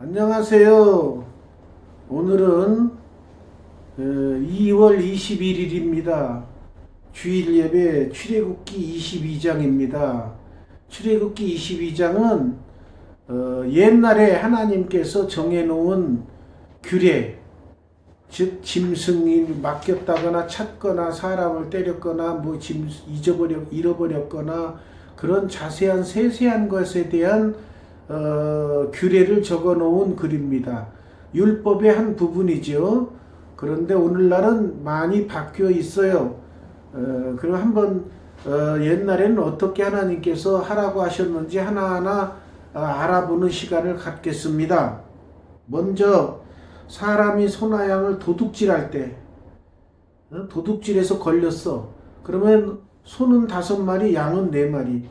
안녕하세요. 오늘은 2월 21일입니다. 주일 예배 출애굽기 22장입니다. 출애굽기 22장은 어, 옛날에 하나님께서 정해놓은 규례, 즉 짐승이 맡겼다거나 찾거나 사람을 때렸거나 뭐 짐 잊어버려 잃어버렸거나 그런 자세한 세세한 것에 대한 어, 규례를 적어 놓은 글입니다. 율법의 한 부분이죠. 그런데 오늘날은 많이 바뀌어 있어요. 어, 그럼 한번 어, 옛날에는 어떻게 하나님께서 하라고 하셨는지 하나하나 어, 알아보는 시간을 갖겠습니다. 먼저 사람이 소나 양을 도둑질할 때 어, 도둑질해서 걸렸어. 그러면 소는 다섯 마리, 양은 네 마리.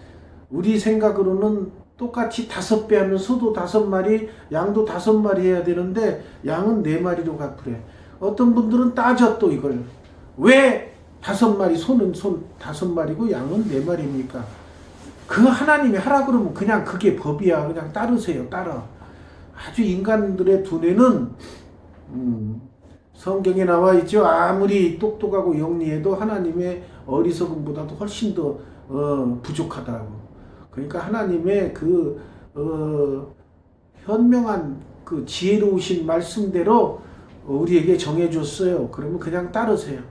우리 생각으로는 똑같이 다섯 배 하면 소도 다섯 마리, 양도 다섯 마리 해야 되는데 양은 네 마리로 갚으래. 어떤 분들은 따져 또 이걸 왜 다섯 마리 소는 손 다섯 마리고 양은 네 마리입니까? 그 하나님이 하라 그러면 그냥 그게 법이야. 그냥 따르세요. 따라. 아주 인간들의 두뇌는 음, 성경에 나와 있죠. 아무리 똑똑하고 영리해도 하나님의 어리석음보다도 훨씬 더 어, 부족하다고. 그러니까 하나님의 그 어, 현명한 그 지혜로우신 말씀대로 우리에게 정해줬어요. 그러면 그냥 따르세요.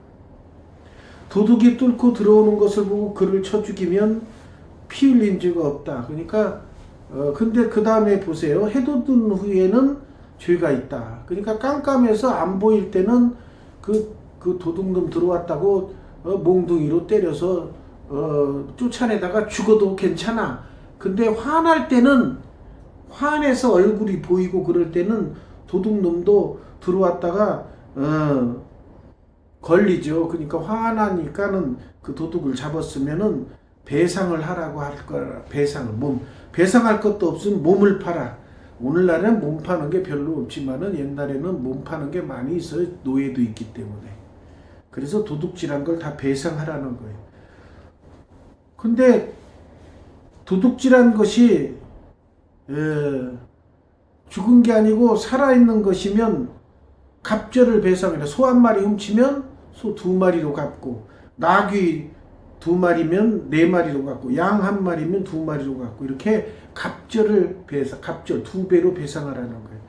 도둑이 뚫고 들어오는 것을 보고 그를 쳐 죽이면 피 흘린 죄가 없다. 그러니까 어, 근데 그 다음에 보세요. 해돋은 후에는 죄가 있다. 그러니까 깜깜해서 안 보일 때는 그, 그 도둑놈 들어왔다고 어, 몽둥이로 때려서 어, 쫓아내다가 죽어도 괜찮아. 근데 화날 때는 화내서 얼굴이 보이고 그럴 때는 도둑놈도 들어왔다가 어, 걸리죠. 그러니까 화나니까는 그 도둑을 잡았으면은 배상을 하라고 할 거라. 배상을 몸 배상할 것도 없으면 몸을 팔아. 오늘날에는 몸 파는 게 별로 없지만은 옛날에는 몸 파는 게 많이 있어요. 노예도 있기 때문에. 그래서 도둑질한 걸 다 배상하라는 거예요. 근데 도둑질한 것이 에, 죽은 게 아니고 살아있는 것이면 갑절을 배상해라. 소 한 마리 훔치면 소 두 마리로 갚고 나귀 두 마리면 네 마리로 갚고 양 한 마리면 두 마리로 갚고 이렇게 갑절을 배상 갑절 두 배로 배상하라는 거예요.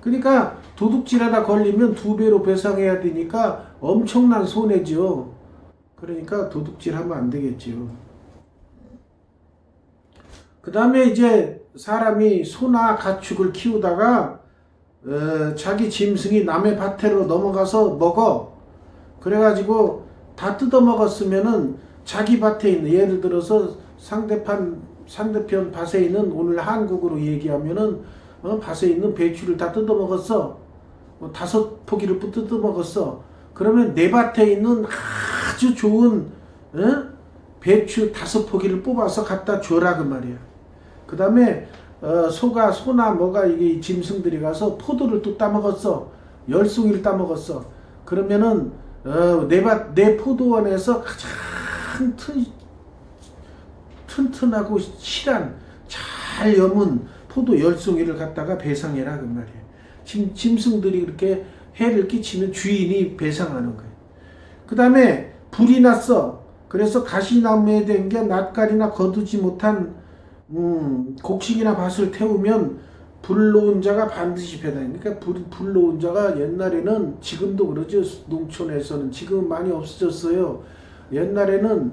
그러니까 도둑질하다 걸리면 두 배로 배상해야 되니까 엄청난 손해죠. 그러니까 도둑질하면 안 되겠지요. 그 다음에 이제 사람이 소나 가축을 키우다가 어, 자기 짐승이 남의 밭으로 넘어가서 먹어. 그래가지고 다 뜯어 먹었으면은 자기 밭에 있는 예를 들어서 상대편 상대편 밭에 있는 오늘 한국으로 얘기하면은 어, 밭에 있는 배추를 다 뜯어 먹었어. 뭐 다섯 포기를 뜯어 먹었어. 그러면 내 밭에 있는 아주 좋은 어? 배추 다섯 포기를 뽑아서 갖다 줘라 그 말이야. 그 다음에 어, 소가 소나 뭐가 이게 짐승들이 가서 포도를 또 따먹었어. 열 송이를 따먹었어. 그러면은 어, 내 밭 내 포도원에서 가장 튼, 튼튼하고 실한 잘 여문 포도 열 송이를 갖다가 배상해라 그 말이야. 짐, 짐승들이 그렇게 해를 끼치면 주인이 배상하는 거예요. 그 다음에 불이 났어. 그래서 가시나무에 된 게 낯가리나 거두지 못한 음, 곡식이나 밭을 태우면 불러온 자가 반드시 배당해. 그러니까 불, 불러온 자가 옛날에는 지금도 그러죠. 농촌에서는 지금은 많이 없어졌어요. 옛날에는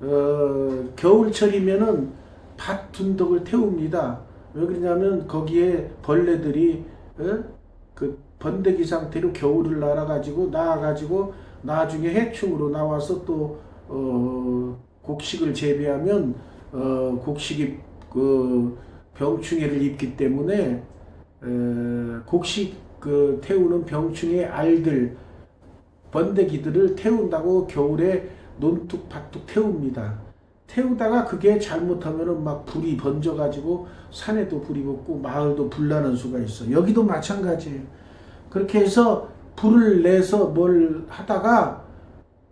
어, 겨울철이면은 밭 둔덕을 태웁니다. 왜 그러냐면 거기에 벌레들이 어? 그 번데기 상태로 겨울을 날아가지고 나와가지고 나중에 해충으로 나와서 또 어, 곡식을 재배하면 어, 곡식이 그 병충해를 입기 때문에 에, 곡식 그 태우는 병충해 알들 번데기들을 태운다고 겨울에 논둑밭둑 태웁니다. 태우다가 그게 잘못하면은 막 불이 번져가지고 산에도 불이 붙고 마을도 불나는 수가 있어. 여기도 마찬가지예요. 그렇게 해서 불을 내서 뭘 하다가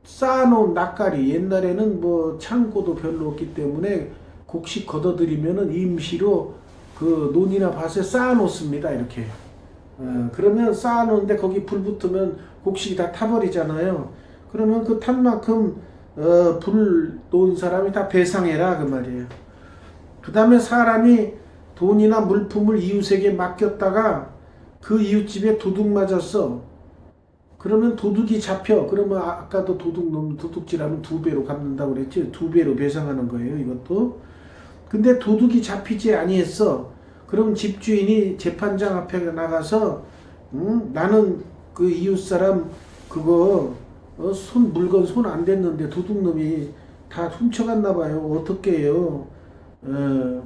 쌓아놓은 낯가리 옛날에는 뭐 창고도 별로 없기 때문에 곡식 걷어들이면은 임시로 그 논이나 밭에 쌓아 놓습니다. 이렇게. 어, 그러면 쌓아 놓는데 거기 불 붙으면 곡식이 다 타버리잖아요. 그러면 그 탄 만큼 어, 불 놓은 사람이 다 배상해라 그 말이에요. 그 다음에 사람이 돈이나 물품을 이웃에게 맡겼다가 그 이웃집에 도둑 맞았어. 그러면 도둑이 잡혀. 그러면 아- 아까도 도둑 놈 도둑질하면 두 배로 갚는다고 그랬지. 두 배로 배상하는 거예요. 이것도. 근데 도둑이 잡히지 아니했어. 그럼 집주인이 재판장 앞에 나가서 음, 나는 그 이웃 사람 그거 어, 손 물건 손 안 댔는데 도둑놈이 다 훔쳐갔나 봐요. 어떻게 해요? 어.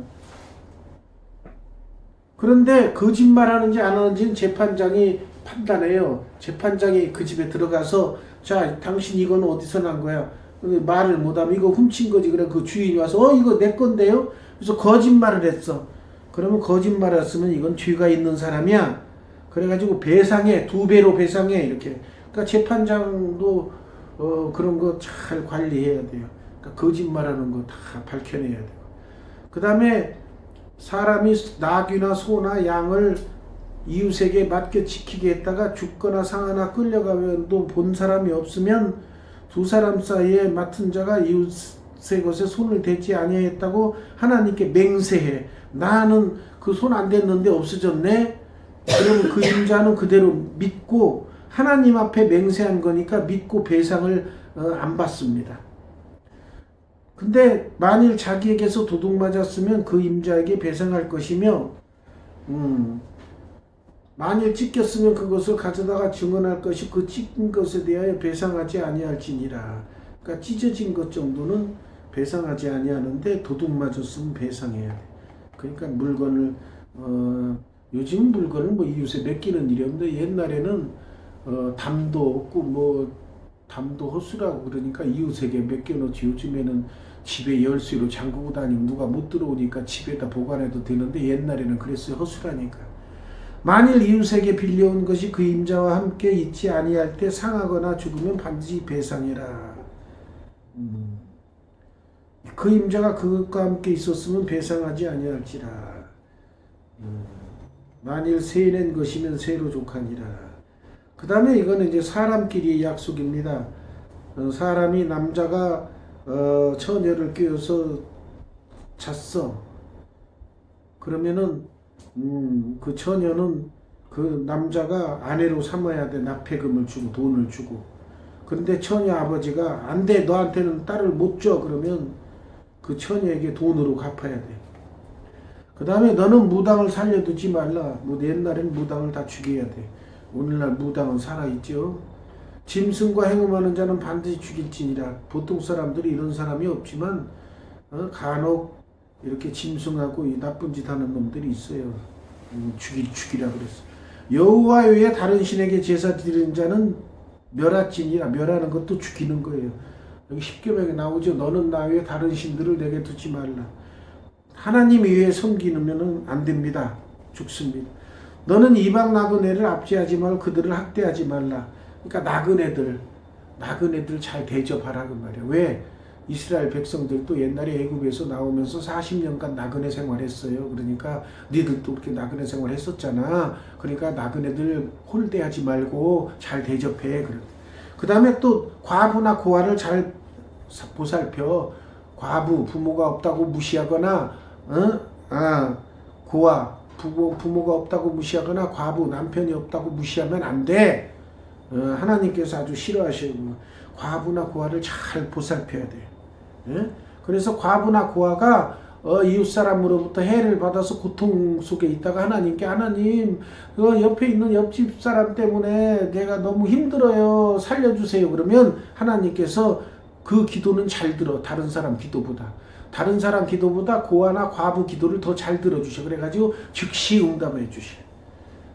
그런데 거짓말 하는지 안 하는지는 재판장이 판단해요. 재판장이 그 집에 들어가서 자 당신 이건 어디서 난 거야? 말을 못하면 이거 훔친 거지. 그래 그 주인이 와서 어 이거 내 건데요. 그래서 거짓말을 했어. 그러면 거짓말을 했으면 이건 죄가 있는 사람이야. 그래가지고 배상해 두 배로 배상해 이렇게. 그러니까 재판장도 어 그런 거 잘 관리해야 돼요. 그러니까 거짓말하는 거 다 밝혀내야 돼요. 그 다음에 사람이 낙이나 소나 양을 이웃에게 맡겨 지키게 했다가 죽거나 상하나 끌려가면 또 본 사람이 없으면 두 사람 사이에 맡은 자가 이웃의 것에 손을 대지 아니하였다고 하나님께 맹세해. 나는 그 손 안 댔는데 없어졌네. 그러면 그 임자는 그대로 믿고 하나님 앞에 맹세한 거니까 믿고 배상을 어, 안 받습니다. 근데 만일 자기에게서 도둑 맞았으면 그 임자에게 배상할 것이며, 음, 만일 찢겼으면 그것을 가져다가 증언할 것이 그 찢긴 것에 대하여 배상하지 아니할지니라. 그러니까 찢어진 것 정도는 배상하지 아니하는데 도둑 맞았으면 배상해야 돼. 그러니까 물건을 어, 요즘 물건을 뭐 이웃에 맡기는 일이 없는데 옛날에는 어, 담도 없고 뭐 담도 허수라고 그러니까 이웃에게 맡겨놓지 요즘에는 집에 열쇠로 잠그고 다니면 누가 못 들어오니까 집에다 보관해도 되는데 옛날에는 그랬어요 허수라니까 만일 이웃에게 빌려온 것이 그 임자와 함께 있지 아니할 때 상하거나 죽으면 반드시 배상해라 음. 그 임자가 그것과 함께 있었으면 배상하지 아니할지라 음. 만일 세낸 것이면 세로 족하니라 그 다음에 이거는 이제 사람끼리 약속입니다. 어, 사람이 남자가 어, 처녀를 끼워서 잤어. 그러면은 음, 그 처녀는 그 남자가 아내로 삼아야 돼. 납폐금을 주고 돈을 주고. 그런데 처녀 아버지가 안 돼. 너한테는 딸을 못 줘. 그러면 그 처녀에게 돈으로 갚아야 돼. 그 다음에 너는 무당을 살려두지 말라. 뭐 옛날엔 무당을 다 죽여야 돼. 오늘날 무당은 살아있죠. 짐승과 행음하는 자는 반드시 죽일지니라. 보통 사람들이 이런 사람이 없지만 어, 간혹 이렇게 짐승하고 이 나쁜 짓 하는 놈들이 있어요. 음, 죽일 죽이라 그랬어. 여호와 외에 다른 신에게 제사 드리는 자는 멸하지니라. 멸하는 것도 죽이는 거예요. 여기 십계명에 나오죠. 너는 나 외에 다른 신들을 내게 두지 말라. 하나님 외에 섬기면은 안 됩니다. 죽습니다. 너는 이방 나그네를 압제하지 말고 그들을 학대하지 말라. 그러니까 나그네들, 나그네들 잘 대접하라 그 말이야. 왜? 이스라엘 백성들도 옛날에 애굽에서 나오면서 40년간 나그네 생활했어요. 그러니까 니들도 그렇게 나그네 생활했었잖아. 그러니까 나그네들 홀대하지 말고 잘 대접해. 그 다음에 또 과부나 고아를 잘 보살펴. 과부 부모가 없다고 무시하거나, 어? 아 고아 부모, 부모가 없다고 무시하거나 과부 남편이 없다고 무시하면 안 돼. 어, 하나님께서 아주 싫어하시고 과부나 고아를 잘 보살펴야 돼. 예? 그래서 과부나 고아가 어, 이웃 사람으로부터 해를 받아서 고통 속에 있다가 하나님께 하나님 그 옆에 있는 옆집 사람 때문에 내가 너무 힘들어요 살려주세요 그러면 하나님께서 그 기도는 잘 들어 다른 사람 기도보다 다른 사람 기도보다 고아나 과부 기도를 더 잘 들어주셔. 그래가지고 즉시 응답해 주셔.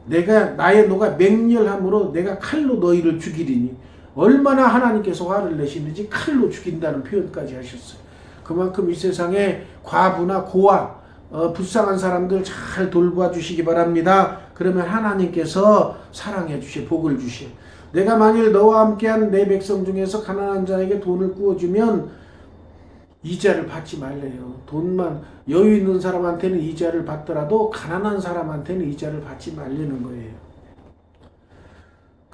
내가 나의 노가 맹렬함으로 내가 칼로 너희를 죽이리니 얼마나 하나님께서 화를 내시는지 칼로 죽인다는 표현까지 하셨어요. 그만큼 이 세상에 과부나 고아 어, 불쌍한 사람들 잘 돌봐 주시기 바랍니다. 그러면 하나님께서 사랑해 주시 복을 주시. 내가 만일 너와 함께한 내 백성 중에서 가난한 자에게 돈을 구워주면 이자를 받지 말래요. 돈만 여유 있는 사람한테는 이자를 받더라도 가난한 사람한테는 이자를 받지 말라는 거예요.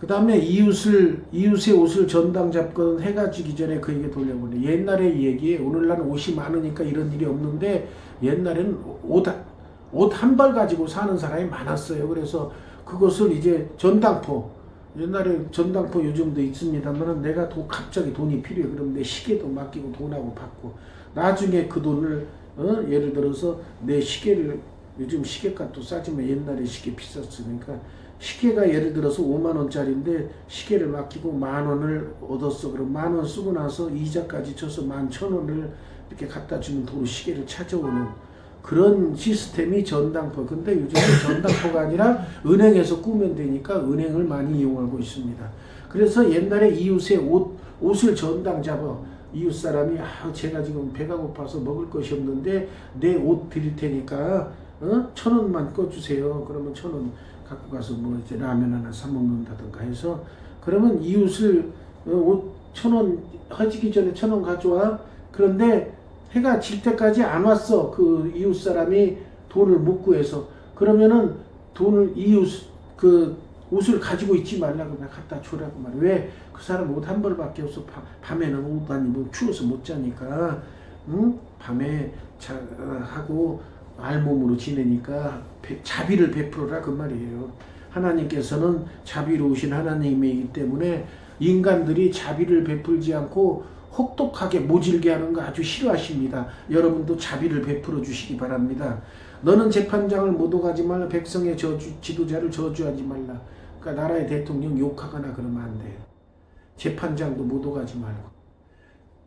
그 다음에 이웃을 이웃의 옷을 전당 잡건 해가 지기 전에 그에게 돌려보내. 옛날의 얘기에 오늘날 옷이 많으니까 이런 일이 없는데 옛날에는 옷 옷 한 벌 가지고 사는 사람이 많았어요. 그래서 그것을 이제 전당포 옛날에 전당포 요즘도 있습니다만 내가 돈, 갑자기 돈이 필요해 그러면 내 시계도 맡기고 돈하고 받고 나중에 그 돈을 어? 예를 들어서 내 시계를 요즘 시계값도 싸지만 옛날에 시계 비쌌으니까 시계가 예를 들어서 5만 원짜리인데 시계를 맡기고 만 원을 얻었어 그럼 만 원 쓰고 나서 이자까지 쳐서 만 천 원을 이렇게 갖다 주면 도로 시계를 찾아오는 그런 시스템이 전당포. 근데 요즘은 전당포가 아니라 은행에서 꾸면 되니까 은행을 많이 이용하고 있습니다. 그래서 옛날에 이웃의 옷, 옷을 전당 잡아. 이웃 사람이, 아, 제가 지금 배가 고파서 먹을 것이 없는데 내 옷 드릴 테니까, 어? 천 원만 꺼주세요. 그러면 천 원 갖고 가서 뭐 이제 라면 하나 사 먹는다든가 해서 그러면 이웃을 어, 옷천 원 허지기 전에 천 원 가져와. 그런데 해가 질 때까지 안 왔어. 그 이웃 사람이 돈을 못 구해서. 그러면은 돈을 이웃 그 옷을 가지고 있지 말라고 그냥 갖다 주라고 말이야. 왜? 그 사람 옷 한 벌밖에 없어. 밤, 밤에는 옷 아니면 추워서 못 자니까. 응? 밤에 자, 하고 알몸으로 지내니까 배, 자비를 베풀어라 그 말이에요. 하나님께서는 자비로우신 하나님이기 때문에 인간들이 자비를 베풀지 않고 혹독하게 모질게 하는 거 아주 싫어하십니다. 여러분도 자비를 베풀어 주시기 바랍니다. 너는 재판장을 못 오가지 말라. 백성의 저주, 지도자를 저주하지 말라. 그러니까 나라의 대통령 욕하거나 그러면 안 돼요. 재판장도 못 오가지 말고.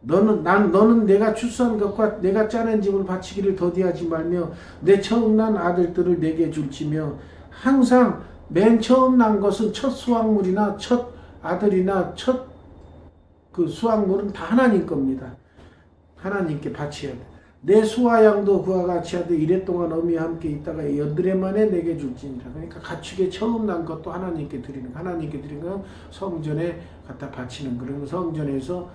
너는 난 너는 내가 출소한 것과 내가 짜낸 집을 바치기를 더디하지 말며 내 처음 난 아들들을 내게 줄지며 항상 맨 처음 난 것은 첫 수확물이나 첫 아들이나 첫 그 수확물은 다 하나님 겁니다. 하나님께 바쳐야 돼. 내 수와 양도 그와 같이 하되 이래 동안 어미와 함께 있다가 여드레 만에 내게 줄지니라. 그러니까 가축의 처음 난 것도 하나님께 드리는 하나님께 드리는 건 성전에 갖다 바치는 그런 성전에서 어,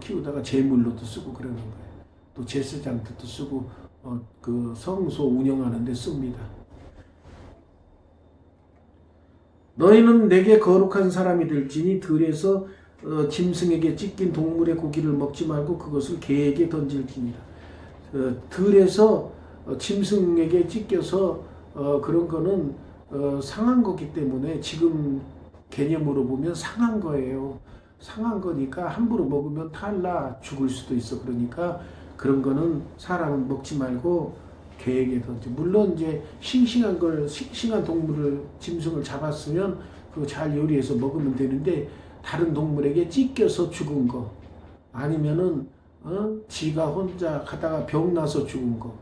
키우다가 제물로도 쓰고 그러는 거예요. 또 제사장도 쓰고 어, 그 성소 운영하는 데 씁니다. 너희는 내게 거룩한 사람이 될지니 들에서 어, 짐승에게 찢긴 동물의 고기를 먹지 말고 그것을 개에게 던질지니라. 어, 들에서 어, 짐승에게 찢겨서 어, 그런 거는 어, 상한 거기 때문에 지금 개념으로 보면 상한 거예요. 상한 거니까 함부로 먹으면 탈라 죽을 수도 있어. 그러니까 그런 거는 사람은 먹지 말고 개에게 던지. 물론 이제 싱싱한 걸 싱싱한 동물을 짐승을 잡았으면 그거 잘 요리해서 먹으면 되는데 다른 동물에게 찢겨서 죽은 거 아니면은 어? 지가 혼자 가다가 병 나서 죽은 거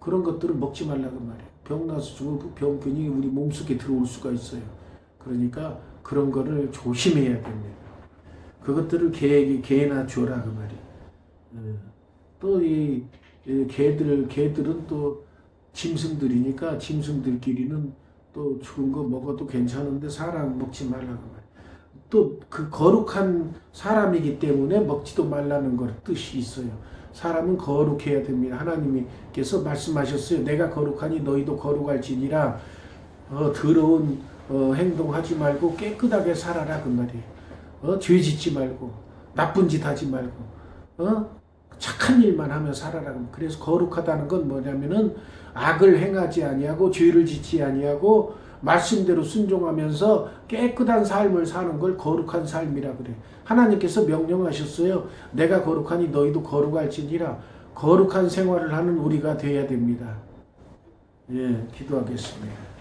그런 것들은 먹지 말라고 말이에요. 병 나서 죽은 그 병균이 우리 몸속에 들어올 수가 있어요. 그러니까 그런 거를 조심해야 됩니다. 그것들을 개에게 개나 줘라 그 말이에요. 또이 개들 개들은 또 짐승들이니까 짐승들끼리는 또 죽은 거 먹어도 괜찮은데 사람 먹지 말라고 말이에요. 또그 거룩한 사람이기 때문에 먹지도 말라는 걸 뜻이 있어요. 사람은 거룩해야 됩니다. 하나님께서 말씀하셨어요. 내가 거룩하니 너희도 거룩할지니라 어, 더러운 어, 행동하지 말고 깨끗하게 살아라 그 말이에요. 어, 죄 짓지 말고 나쁜 짓 하지 말고 어? 착한 일만 하며 살아라. 그래서 거룩하다는 건 뭐냐면은 악을 행하지 아니하고 죄를 짓지 아니하고 말씀대로 순종하면서 깨끗한 삶을 사는 걸 거룩한 삶이라 그래. 하나님께서 명령하셨어요. 내가 거룩하니 너희도 거룩할지니라. 거룩한 생활을 하는 우리가 되어야 됩니다. 예, 기도하겠습니다.